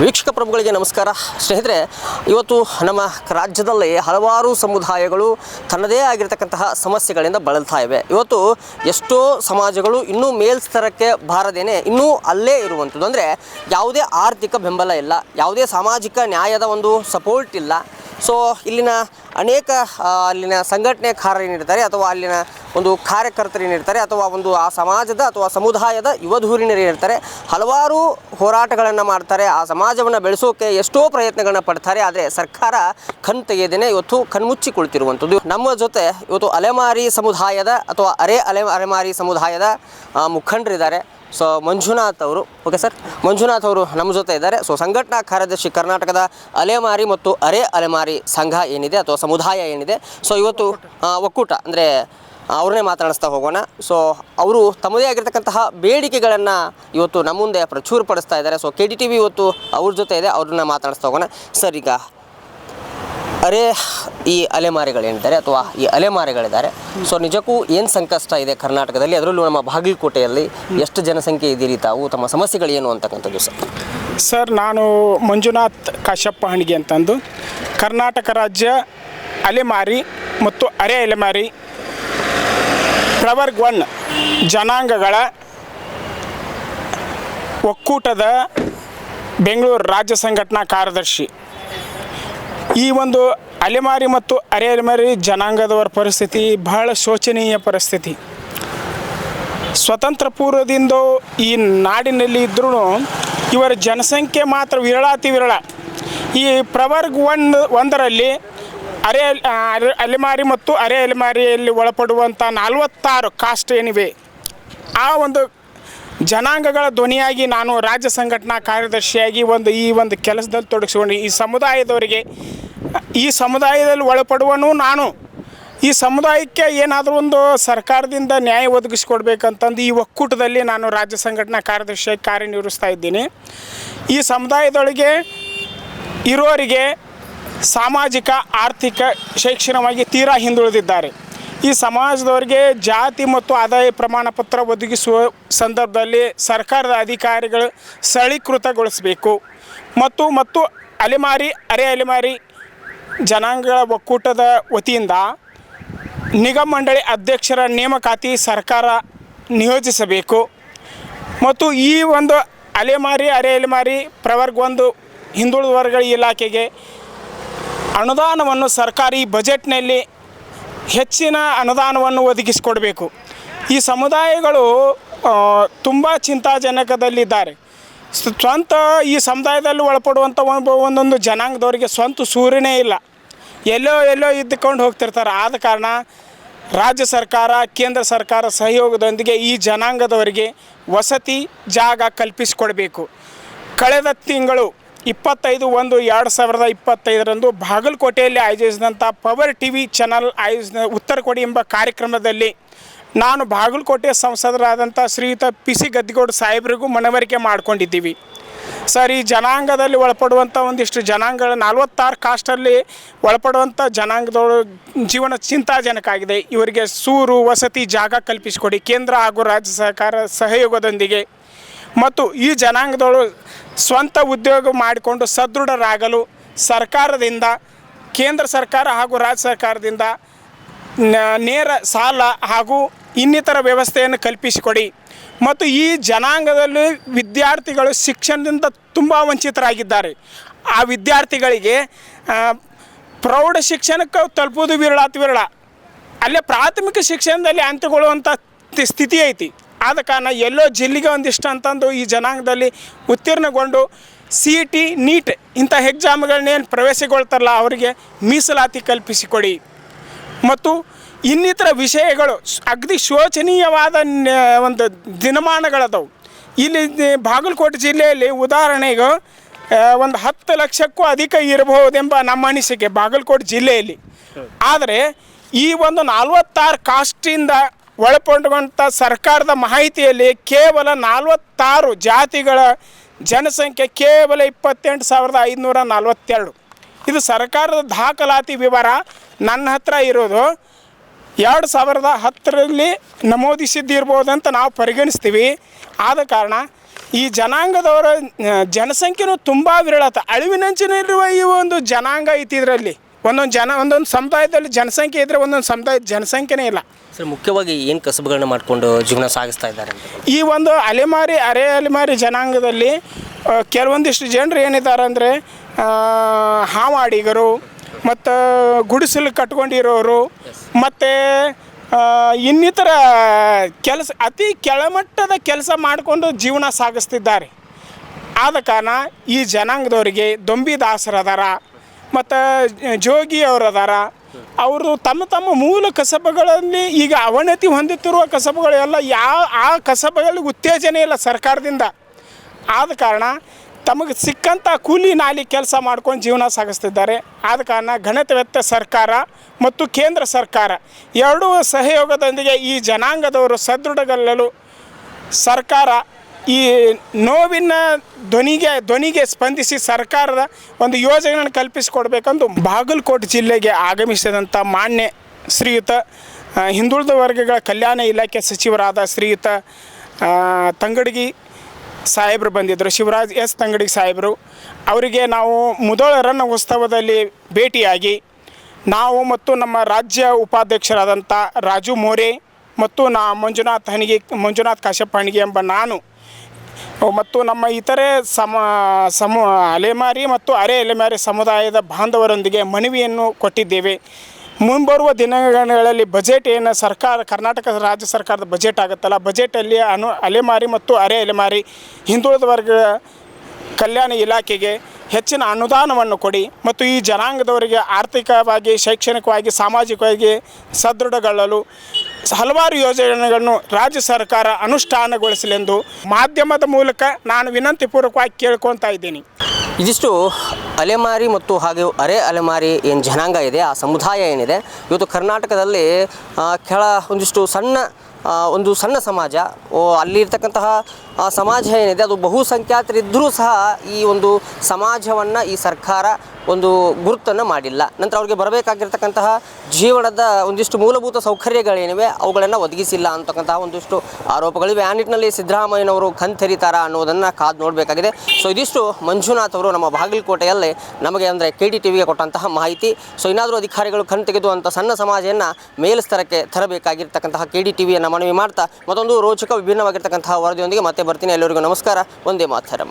ವೀಕ್ಷಕ ಪ್ರಭುಗಳಿಗೆ ನಮಸ್ಕಾರ. ಸ್ನೇಹಿತರೆ, ಇವತ್ತು ನಮ್ಮ ರಾಜ್ಯದಲ್ಲಿ ಹಲವಾರು ಸಮುದಾಯಗಳು ತನ್ನದೇ ಆಗಿರತಕ್ಕಂತಹ ಸಮಸ್ಯೆಗಳಿಂದ ಬಳಲ್ತಾ ಇವೆ. ಇವತ್ತು ಎಷ್ಟೋ ಸಮಾಜಗಳು ಇನ್ನೂ ಮೇಲ್ಸ್ತರಕ್ಕೆ ಬಾರದೇನೆ ಇನ್ನೂ ಅಲ್ಲೇ ಇರುವಂಥದ್ದು. ಅಂದರೆ ಯಾವುದೇ ಆರ್ಥಿಕ ಬೆಂಬಲ ಇಲ್ಲ, ಯಾವುದೇ ಸಾಮಾಜಿಕ ನ್ಯಾಯದ ಒಂದು ಸಪೋರ್ಟ್ ಇಲ್ಲ. ಸೊ ಇಲ್ಲಿನ ಅನೇಕ ಅಲ್ಲಿನ ಸಂಘಟನೆಕಾರರು ಏನಿರ್ತಾರೆ ಅಥವಾ ಅಲ್ಲಿನ ಒಂದು ಕಾರ್ಯಕರ್ತರು ಏನಿರ್ತಾರೆ ಅಥವಾ ಒಂದು ಆ ಸಮಾಜದ ಅಥವಾ ಸಮುದಾಯದ ಯುವಧೂರಿಣರು ಏನಿರ್ತಾರೆ ಹಲವಾರು ಹೋರಾಟಗಳನ್ನು ಮಾಡ್ತಾರೆ. ಆ ಸಮಾಜವನ್ನು ಬೆಳೆಸೋಕೆ ಎಷ್ಟೋ ಪ್ರಯತ್ನಗಳನ್ನ ಪಡ್ತಾರೆ. ಆದರೆ ಸರ್ಕಾರ ಕಣ್ ತೆಗೆಯದೇನೆ ಇವತ್ತು ಕಣ್ಮುಚ್ಚಿ ಕುಳಿತಿರುವಂಥದ್ದು ನಮ್ಮ ಜೊತೆ ಇವತ್ತು ಅಲೆಮಾರಿ ಸಮುದಾಯದ ಅಥವಾ ಅರೆ ಅಲೆ ಅಲೆಮಾರಿ ಸಮುದಾಯದ ಮುಖಂಡರಿದ್ದಾರೆ. ಸೊ ಮಂಜುನಾಥ್ ಅವರು ಓಕೆ ಸರ್ ಮಂಜುನಾಥ್ ಅವರು ನಮ್ಮ ಜೊತೆ ಇದ್ದಾರೆ. ಸೊ ಸಂಘಟನಾ ಕಾರ್ಯದರ್ಶಿ ಕರ್ನಾಟಕದ ಅಲೆಮಾರಿ ಮತ್ತು ಅರೆ ಅಲೆಮಾರಿ ಸಂಘ ಏನಿದೆ ಅಥವಾ ಸಮುದಾಯ ಏನಿದೆ? ಸೊ ಇವತ್ತು ಒಕ್ಕೂಟ, ಅಂದರೆ, ಅವ್ರನ್ನೇ ಮಾತನಾಡಿಸ್ತಾ ಹೋಗೋಣ. ಸೊ ಅವರು ತಮ್ಮದೇ ಆಗಿರ್ತಕ್ಕಂತಹ ಬೇಡಿಕೆಗಳನ್ನು ಇವತ್ತು ನಮ್ಮ ಮುಂದೆ ಪ್ರಚುರಪಡಿಸ್ತಾ ಇದ್ದಾರೆ. So K D T V ಇವತ್ತು ಅವ್ರ ಜೊತೆ ಇದೆ, ಅವ್ರನ್ನ ಮಾತಾಡಿಸ್ತಾ ಹೋಗೋಣ. ಸರ್ ಈಗ ಅರೆ, ಈ ಅಲೆಮಾರಿಗಳೇನಿದ್ದಾರೆ ಅಥವಾ ಈ ಅಲೆಮಾರಿಗಳಿದ್ದಾರೆ. ಸೊ ನಿಜಕ್ಕೂ ಏನು ಸಂಕಷ್ಟ ಇದೆ ಕರ್ನಾಟಕದಲ್ಲಿ? ಅದರಲ್ಲೂ ನಮ್ಮ ಬಾಗಲಕೋಟೆಯಲ್ಲಿ ಎಷ್ಟು ಜನಸಂಖ್ಯೆ ಇದ್ದೀರಿ? ತಾವು ತಮ್ಮ ಸಮಸ್ಯೆಗಳು ಏನು ಅಂತಕ್ಕಂಥದ್ದು ಸರ್? ಸರ್, ನಾನು ಮಂಜುನಾಥ್ ಕಾಶ್ಯಪ್ಪ ಹಣಿಗೆ ಅಂತಂದು. ಕರ್ನಾಟಕ ರಾಜ್ಯ ಅಲೆಮಾರಿ ಮತ್ತು ಅರೆ ಅಲೆಮಾರಿ ಪ್ರವರ್ಗ್ ಒನ್ ಜನಾಂಗಗಳ ಒಕ್ಕೂಟದ ಬೆಂಗಳೂರು ರಾಜ್ಯ ಸಂಘಟನಾ ಕಾರ್ಯದರ್ಶಿ ಈ ಒಂದು ಅಲೆಮಾರಿ ಮತ್ತು ಅರೆ ಅಲೆಮಾರಿ ಜನಾಂಗದವರ ಪರಿಸ್ಥಿತಿ ಬಹಳ ಶೋಚನೀಯ ಪರಿಸ್ಥಿತಿ. ಸ್ವತಂತ್ರ ಪೂರ್ವದಿಂದ ಈ ನಾಡಿನಲ್ಲಿ ಇದ್ರೂ ಇವರ ಜನಸಂಖ್ಯೆ ಮಾತ್ರ ವಿರಳಾತಿ ವಿರಳ. ಈ ಪ್ರವರ್ಗ್ ಒಂದು, ಒಂದರಲ್ಲಿ ಅರೆ ಅಲೆಮಾರಿ ಮತ್ತು ಅರೆ ಅಲೆಮಾರಿಯಲ್ಲಿ ಒಳಪಡುವಂಥ ನಲವತ್ತಾರು ಕಾಸ್ಟ್ ಏನಿವೆ, ಆ ಒಂದು ಜನಾಂಗಗಳ ಧ್ವನಿಯಾಗಿ ನಾನು ರಾಜ್ಯ ಸಂಘಟನಾ ಕಾರ್ಯದರ್ಶಿಯಾಗಿ ಒಂದು ಈ ಒಂದು ಕೆಲಸದಲ್ಲಿ ತೊಡಗಿಸಿಕೊಂಡು. ಈ ಸಮುದಾಯದವರಿಗೆ, ಈ ಸಮುದಾಯದಲ್ಲಿ ಒಳಪಡುವನು ನಾನು. ಈ ಸಮುದಾಯಕ್ಕೆ ಏನಾದರೂ ಒಂದು ಸರ್ಕಾರದಿಂದ ನ್ಯಾಯ ಒದಗಿಸಿಕೊಡ್ಬೇಕಂತಂದು ಈ ಒಕ್ಕೂಟದಲ್ಲಿ ನಾನು ರಾಜ್ಯ ಸಂಘಟನಾ ಕಾರ್ಯದರ್ಶಿಯಾಗಿ ಕಾರ್ಯನಿರ್ವಹಿಸ್ತಾ ಇದ್ದೀನಿ. ಈ ಸಮುದಾಯದೊಳಗೆ ಇರೋರಿಗೆ ಸಾಮಾಜಿಕ, ಆರ್ಥಿಕ, ಶೈಕ್ಷಣಿಕವಾಗಿ ತೀರಾ ಹಿಂದುಳಿದಿದ್ದಾರೆ. ಈ ಸಮಾಜದವರಿಗೆ ಜಾತಿ ಮತ್ತು ಆದಾಯ ಪ್ರಮಾಣ ಪತ್ರ ಒದಗಿಸುವ ಸಂದರ್ಭದಲ್ಲಿ ಸರ್ಕಾರದ ಅಧಿಕಾರಿಗಳು ಸ್ಥಳೀಕೃತಗೊಳಿಸಬೇಕು ಮತ್ತು ಮತ್ತು ಅಲೆಮಾರಿ, ಅರೆ ಅಲೆಮಾರಿ ಜನಾಂಗಗಳ ಒಕ್ಕೂಟದ ವತಿಯಿಂದ ನಿಗಮ ಮಂಡಳಿ ಅಧ್ಯಕ್ಷರ ನೇಮಕಾತಿ ಸರ್ಕಾರ ನಿಯೋಜಿಸಬೇಕು. ಮತ್ತು ಈ ಒಂದು ಅಲೆಮಾರಿ, ಅರೆ ಅಲೆಮಾರಿ ಪ್ರವರ್ಗ ಒಂದು ಹಿಂದುಳಿದ ವರ್ಗಗಳ ಇಲಾಖೆಗೆ ಅನುದಾನವನ್ನು ಸರ್ಕಾರಿ ಬಜೆಟ್ನಲ್ಲಿ ಹೆಚ್ಚಿನ ಅನುದಾನವನ್ನು ಒದಗಿಸಿಕೊಡಬೇಕು. ಈ ಸಮುದಾಯಗಳು ತುಂಬ ಚಿಂತಾಜನಕದಲ್ಲಿದ್ದಾರೆ. ಸ್ವಂತ ಈ ಸಮುದಾಯದಲ್ಲಿ ಒಳಪಡುವಂಥ ಒಬ್ಬ ಒಂದೊಂದು ಜನಾಂಗದವರಿಗೆ ಸ್ವಂತ ಸೂರ್ಯನೇ ಇಲ್ಲ. ಎಲ್ಲೋ ಎಲ್ಲೋ ಇದ್ದುಕೊಂಡು ಹೋಗ್ತಿರ್ತಾರೆ. ಆದ ಕಾರಣ ರಾಜ್ಯ ಸರ್ಕಾರ, ಕೇಂದ್ರ ಸರ್ಕಾರ ಸಹಯೋಗದೊಂದಿಗೆ ಈ ಜನಾಂಗದವರಿಗೆ ವಸತಿ ಜಾಗ ಕಲ್ಪಿಸಿಕೊಡಬೇಕು. ಕಳೆದ ತಿಂಗಳು ಇಪ್ಪತ್ತೈದು ಒಂದು ಎರಡು ಸಾವಿರದ ಇಪ್ಪತ್ತೈದರಂದು ಬಾಗಲಕೋಟೆಯಲ್ಲಿ ಆಯೋಜಿಸಿದಂಥ ಪವರ್ ಟಿ ವಿ ಚಾನಲ್ ಆಯೋಜಿಸಿದ ಉತ್ತರ ಕೊಡಿ ಎಂಬ ಕಾರ್ಯಕ್ರಮದಲ್ಲಿ ನಾನು ಬಾಗಲಕೋಟೆ ಸಂಸದರಾದಂಥ ಶ್ರೀಯುತ ಪಿ ಸಿ ಗದ್ದಿಗೌಡ ಸಾಹೇಬರಿಗೂ ಮನವರಿಕೆ ಮಾಡಿಕೊಂಡಿದ್ದೀವಿ. ಸರ್, ಈ ಜನಾಂಗದಲ್ಲಿ ಒಳಪಡುವಂಥ ಒಂದಿಷ್ಟು ಜನಾಂಗಗಳ, ನಲ್ವತ್ತಾರು ಕಾಸ್ಟಲ್ಲಿ ಒಳಪಡುವಂಥ ಜನಾಂಗದವರು ಜೀವನ ಚಿಂತಾಜನಕ ಆಗಿದೆ. ಇವರಿಗೆ ಸೂರು, ವಸತಿ ಜಾಗ ಕಲ್ಪಿಸಿಕೊಡಿ, ಕೇಂದ್ರ ಹಾಗೂ ರಾಜ್ಯ ಸರ್ಕಾರ ಸಹಯೋಗದೊಂದಿಗೆ ಮತ್ತು ಈ ಜನಾಂಗದವರು ಸ್ವಂತ ಉದ್ಯೋಗ ಮಾಡಿಕೊಂಡು ಸದೃಢರಾಗಲು ಸರ್ಕಾರದಿಂದ, ಕೇಂದ್ರ ಸರ್ಕಾರ ಹಾಗೂ ರಾಜ್ಯ ಸರ್ಕಾರದಿಂದ ನೇರ ಸಾಲ ಹಾಗೂ ಇನ್ನಿತರ ವ್ಯವಸ್ಥೆಯನ್ನು ಕಲ್ಪಿಸಿಕೊಡಿ. ಮತ್ತು ಈ ಜನಾಂಗದಲ್ಲಿ ವಿದ್ಯಾರ್ಥಿಗಳು ಶಿಕ್ಷಣದಿಂದ ತುಂಬ ವಂಚಿತರಾಗಿದ್ದಾರೆ. ಆ ವಿದ್ಯಾರ್ಥಿಗಳಿಗೆ ಪ್ರೌಢ ಶಿಕ್ಷಣಕ್ಕೆ ತಲುಪೋದು ವಿರಳಾತಿ ವಿರಳ. ಅಲ್ಲೇ ಪ್ರಾಥಮಿಕ ಶಿಕ್ಷಣದಲ್ಲಿ ಅಂತ್ಯಗೊಳ್ಳುವಂಥ ಸ್ಥಿತಿ ಐತಿ. ಆದ ಕಾರಣ ಎಲ್ಲೋ ಜಿಲ್ಲೆಗೆ ಒಂದಿಷ್ಟು ಅಂತಂದು ಈ ಜನಾಂಗದಲ್ಲಿ ಉತ್ತೀರ್ಣಗೊಂಡು ಸಿ ಇ ಟಿ ನೀಟ್ ಇಂಥ ಎಕ್ಸಾಮ್ಗಳನ್ನೇನು ಪ್ರವೇಶಗೊಳ್ತಾರಲ್ಲ ಅವರಿಗೆ ಮೀಸಲಾತಿ ಕಲ್ಪಿಸಿಕೊಡಿ. ಮತ್ತು ಇನ್ನಿತರ ವಿಷಯಗಳು ಅಗ್ದಿ ಶೋಚನೀಯವಾದ ಒಂದು ದಿನಮಾನಗಳದವು. ಇಲ್ಲಿ ಬಾಗಲಕೋಟೆ ಜಿಲ್ಲೆಯಲ್ಲಿ ಉದಾಹರಣೆಗೆ ಒಂದು ಹತ್ತು ಲಕ್ಷಕ್ಕೂ ಅಧಿಕ ಇರಬಹುದೆಂಬ ನಮ್ಮ ಅನಿಸಿಕೆ ಬಾಗಲಕೋಟೆ ಜಿಲ್ಲೆಯಲ್ಲಿ. ಆದರೆ ಈ ಒಂದು ನಲ್ವತ್ತಾರು ಕಾಸ್ಟಿಂದ ಒಳಪಡುವಂಥ ಸರ್ಕಾರದ ಮಾಹಿತಿಯಲ್ಲಿ ಕೇವಲ ನಲವತ್ತಾರು ಜಾತಿಗಳ ಜನಸಂಖ್ಯೆ ಕೇವಲ ಇಪ್ಪತ್ತೆಂಟು ಸಾವಿರದ ಐದುನೂರ ನಲ್ವತ್ತೆರಡು. ಇದು ಸರ್ಕಾರದ ದಾಖಲಾತಿ ವಿವರ. ನನ್ನ ಹತ್ರ ಇರೋದು, ಎರಡು ಸಾವಿರದ ಹತ್ತರಲ್ಲಿ ನಮೂದಿಸಿದ್ದಿರ್ಬೋದು ಅಂತ ನಾವು ಪರಿಗಣಿಸ್ತೀವಿ. ಆದ ಕಾರಣ ಈ ಜನಾಂಗದವರ ಜನಸಂಖ್ಯೆನೂ ತುಂಬ ವಿರಳತ. ಅಳಿವಿನಂಚಿನಲ್ಲಿರುವ ಈ ಒಂದು ಜನಾಂಗ ಐತಿ ಇದರಲ್ಲಿ. ಒಂದೊಂದು ಜನ ಒಂದೊಂದು ಸಮುದಾಯದಲ್ಲಿ ಜನಸಂಖ್ಯೆ ಇದ್ದರೆ ಒಂದೊಂದು ಸಮುದಾಯದ ಜನಸಂಖ್ಯೆನೇ ಇಲ್ಲ. ಸರ್ ಮುಖ್ಯವಾಗಿ ಏನು ಕಸಬುಗಳನ್ನ ಮಾಡಿಕೊಂಡು ಜೀವನ ಸಾಗಿಸ್ತಾ ಇದ್ದಾರೆ ಈ ಒಂದು ಅಲೆಮಾರಿ ಅರೆ ಅಲೆಮಾರಿ ಜನಾಂಗದಲ್ಲಿ ಕೆಲವೊಂದಿಷ್ಟು ಜನರು ಏನಿದ್ದಾರೆ ಅಂದರೆ ಹಾವಾಡಿಗರು ಮತ್ತು ಗುಡಿಸಲು ಕಟ್ಕೊಂಡಿರೋರು ಮತ್ತು ಇನ್ನಿತರ ಕೆಲಸ ಅತಿ ಕೆಳಮಟ್ಟದ ಕೆಲಸ ಮಾಡಿಕೊಂಡು ಜೀವನ ಸಾಗಿಸ್ತಿದ್ದಾರೆ. ಆದ ಕಾರಣ ಈ ಜನಾಂಗದವರಿಗೆ ದೊಂಬಿದಾಸರು ಅದಾರ ಮತ್ತು ಜೋಗಿ ಅದಾರ ಅವರು ತಮ್ಮ ತಮ್ಮ ಮೂಲ ಕಸಬಗಳಲ್ಲಿ ಈಗ ಅವನತಿ ಹೊಂದುತ್ತಿರುವ ಕಸಬುಗಳೆಲ್ಲ ಯಾವ ಆ ಕಸಬಗಳಿಗೆ ಉತ್ತೇಜನ ಇಲ್ಲ ಸರ್ಕಾರದಿಂದ. ಆದ ಕಾರಣ ತಮಗೆ ಸಿಕ್ಕಂಥ ಕೂಲಿ ನಾಲಿ ಕೆಲಸ ಮಾಡ್ಕೊಂಡು ಜೀವನ ಸಾಗಿಸ್ತಿದ್ದಾರೆ. ಆದ ಕಾರಣ ಘನತವೆತ್ತ ಸರ್ಕಾರ ಮತ್ತು ಕೇಂದ್ರ ಸರ್ಕಾರ. ಎರಡೂ ಸಹಯೋಗದೊಂದಿಗೆ ಈ ಜನಾಂಗದವರು ಸದೃಢಗೊಳ್ಳಲು ಸರ್ಕಾರ ಈ ನೋವಿನ ಧ್ವನಿಗೆ ಧ್ವನಿಗೆ ಸ್ಪಂದಿಸಿ ಸರ್ಕಾರದ ಒಂದು ಯೋಜನೆಯನ್ನು ಕಲ್ಪಿಸಿಕೊಡ್ಬೇಕಂದು ಬಾಗಲಕೋಟೆ ಜಿಲ್ಲೆಗೆ ಆಗಮಿಸಿದಂಥ ಮಾನ್ಯ ಶ್ರೀಯುತ ಹಿಂದುಳಿದ ವರ್ಗಗಳ ಕಲ್ಯಾಣ ಇಲಾಖೆ ಸಚಿವರಾದ ಶ್ರೀಯುತ ತಂಗಡಗಿ ಸಾಹೇಬರು ಬಂದಿದ್ದರು. ಶಿವರಾಜ್ ಎಸ್. ತಂಗಡಿ ಸಾಹೇಬರು, ಅವರಿಗೆ ನಾವು ಮುದೋಳ ರನ್ನ ಉತ್ಸವದಲ್ಲಿ ಭೇಟಿಯಾಗಿ ನಾವು ಮತ್ತು ನಮ್ಮ ರಾಜ್ಯ ಉಪಾಧ್ಯಕ್ಷರಾದಂಥ ರಾಜು ಮೋರೆ ಮತ್ತು ನಾ ಮಂಜುನಾಥ್ ಹಣಿಗೆ ಮಂಜುನಾಥ್ ಕಾಶ್ಯಪ್ ಹಣಿಗೆ ಎಂಬ ನಾನು ಮತ್ತು ನಮ್ಮ ಇತರೆ ಸಮ ಸಮ, ಅಲೆಮಾರಿ ಮತ್ತು ಅರೆ ಅಲೆಮಾರಿ ಸಮುದಾಯದ ಬಾಂಧವರೊಂದಿಗೆ ಮನವಿಯನ್ನು ಕೊಟ್ಟಿದ್ದೇವೆ. ಮುಂಬರುವ ದಿನಗಳಲ್ಲಿ ಬಜೆಟ್ ಏನು, ಸರ್ಕಾರ, ಕರ್ನಾಟಕ ರಾಜ್ಯ ಸರ್ಕಾರದ ಬಜೆಟ್ ಆಗುತ್ತಲ್ಲ, ಬಜೆಟಲ್ಲಿ ಅನು, ಅಲೆಮಾರಿ ಮತ್ತು ಅರೆ ಅಲೆಮಾರಿ ಹಿಂದುಳಿದ ವರ್ಗ ಕಲ್ಯಾಣ ಇಲಾಖೆಗೆ ಹೆಚ್ಚಿನ ಅನುದಾನವನ್ನು ಕೊಡಿ ಮತ್ತು ಈ ಜನಾಂಗದವರಿಗೆ ಆರ್ಥಿಕವಾಗಿ, ಶೈಕ್ಷಣಿಕವಾಗಿ, ಸಾಮಾಜಿಕವಾಗಿ ಸದೃಢಗೊಳ್ಳಲು ಹಲವಾರು ಯೋಜನೆಗಳನ್ನು ರಾಜ್ಯ ಸರ್ಕಾರ ಅನುಷ್ಠಾನಗೊಳಿಸಲೆಂದು ಮಾಧ್ಯಮದ ಮೂಲಕ ನಾನು ವಿನಂತಿಪೂರ್ವಕವಾಗಿ ಕೇಳ್ಕೊತಾ ಇದ್ದೀನಿ. ಇದಿಷ್ಟು ಅಲೆಮಾರಿ ಮತ್ತು ಹಾಗೆ ಅರೆ ಅಲೆಮಾರಿ ಏನು ಜನಾಂಗ ಇದೆ, ಆ ಸಮುದಾಯ ಏನಿದೆ. ಇವತ್ತು ಕರ್ನಾಟಕದಲ್ಲಿ ಕೆಳ ಒಂದಿಷ್ಟು ಸಣ್ಣ ಒಂದು ಸಣ್ಣ ಸಮಾಜ ಅಲ್ಲಿರ್ತಕ್ಕಂತಹ ಸಮಾಜ ಏನಿದೆ, ಅದು ಬಹುಸಂಖ್ಯಾತರಿದ್ದರೂ ಸಹ ಈ ಒಂದು ಸಮಾಜವನ್ನು ಈ ಸರ್ಕಾರ ಒಂದು ಗುರುತನ್ನು ಮಾಡಿಲ್ಲ. ನಂತರ ಅವ್ರಿಗೆ ಬರಬೇಕಾಗಿರ್ತಕ್ಕಂತಹ ಜೀವನದ ಒಂದಿಷ್ಟು ಮೂಲಭೂತ ಸೌಕರ್ಯಗಳೇನಿವೆ, ಅವುಗಳನ್ನು ಒದಗಿಸಿಲ್ಲ ಅಂತಕ್ಕಂತಹ ಒಂದಿಷ್ಟು ಆರೋಪಗಳಿವೆ. ಆ ನಿಟ್ಟಿನಲ್ಲಿ ಸಿದ್ದರಾಮಯ್ಯನವರು ಕಣ್ತೆರಿತಾರ ಅನ್ನೋದನ್ನು ಕಾದು ನೋಡಬೇಕಾಗಿದೆ. ಸೊ ಇದಿಷ್ಟು ಮಂಜುನಾಥ್ ಅವರು ನಮ್ಮ ಬಾಗಲಕೋಟೆಯಲ್ಲಿ ನಮಗೆ ಅಂದರೆ ಕೆ ಡಿ ಟಿ ವಿಗೆ ಕೊಟ್ಟಂತಹ ಮಾಹಿತಿ. ಸೊ ಏನಾದರೂ ಅಧಿಕಾರಿಗಳು ಕಣ್ ತೆಗೆದು ಅಂತ ಸಣ್ಣ ಸಮಾಜವನ್ನು ಮೇಲ್ಸ್ತರಕ್ಕೆ ತರಬೇಕಾಗಿರ್ತಕ್ಕಂತಹ ಕೆ ಡಿ ಟಿ ವಿಯನ್ನು ಮನವಿ ಮಾಡ್ತಾ ಮತ್ತೊಂದು ರೋಚಕ ವಿಭಿನ್ನವಾಗಿರ್ತಕ್ಕಂತಹ ವರದಿಯೊಂದಿಗೆ ಮತ್ತೆ ಬರ್ತೀನಿ. ಎಲ್ಲರಿಗೂ ನಮಸ್ಕಾರ. ಒಂದೇ ಮಾತರಂ.